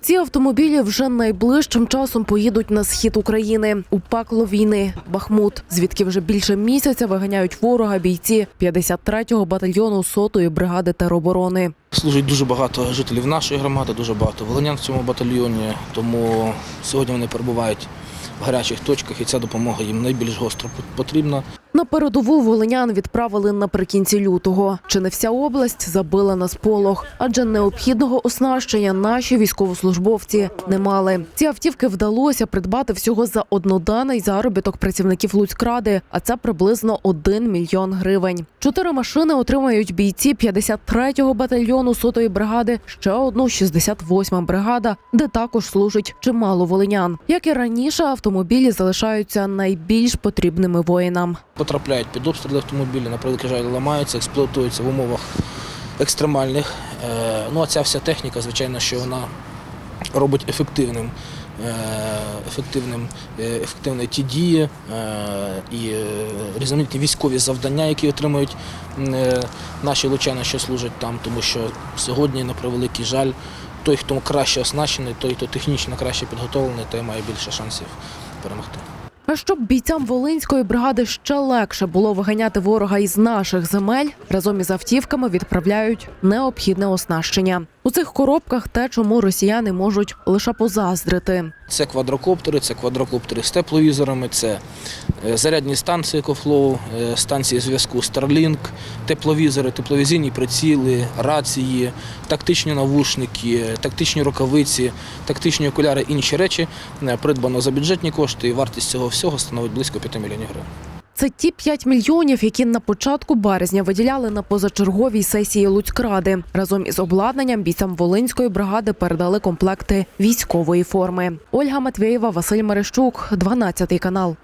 Ці автомобілі вже найближчим часом поїдуть на схід України у пекло війни Бахмут, звідки вже більше місяця виганяють ворога бійці 53-го батальйону сотої бригади тероборони. Служить дуже багато жителів нашої громади, дуже багато волинян в цьому батальйоні. Тому сьогодні вони перебувають в гарячих точках, і ця допомога їм найбільш гостро потрібна. На передову волинян відправили наприкінці лютого. Чи не вся область забила на сполох, адже необхідного оснащення наші військовослужбовці не мали. Ці автівки вдалося придбати всього за одноденний заробіток працівників Луцькради, а це приблизно 1 мільйон гривень. Чотири машини отримають бійці 53-го батальйону сотої бригади, ще одну 68-ма бригада, де також служить чимало волинян. Як і раніше, автомобілі залишаються найбільш потрібними воїнам. Потрапляють під обстріли автомобілі, на превеликий жаль, ламаються, експлуатуються в умовах екстремальних. Е, Ну а ця вся техніка, звичайно, що вона робить ефективним. е, Ефективним, е, ефективні ті дії і різноманітні військові завдання, які отримують наші лучани, що служать там, тому що сьогодні, на превеликий жаль, той, хто краще оснащений, той, хто технічно краще підготовлений, той має більше шансів перемогти. А щоб бійцям Волинської бригади ще легше було виганяти ворога із наших земель, разом із автівками відправляють необхідне оснащення. У цих коробках те, чому росіяни можуть лише позаздрити. Це квадрокоптери, це квадрокоптери з тепловізорами, це е, зарядні станції Екофлоу, е, станції зв'язку Starlink, тепловізори, тепловізійні приціли, рації, тактичні навушники, тактичні рукавиці, тактичні окуляри, інші речі е, придбано за бюджетні кошти, і вартість цього всього становить близько 5 мільйонів гривень. Це ті 5 мільйонів, які на початку березня виділяли на позачерговій сесії Луцькради. Разом із обладнанням бійцям Волинської бригади передали комплекти військової форми. Ольга Матвєєва, Василь Мерещук, 12 канал.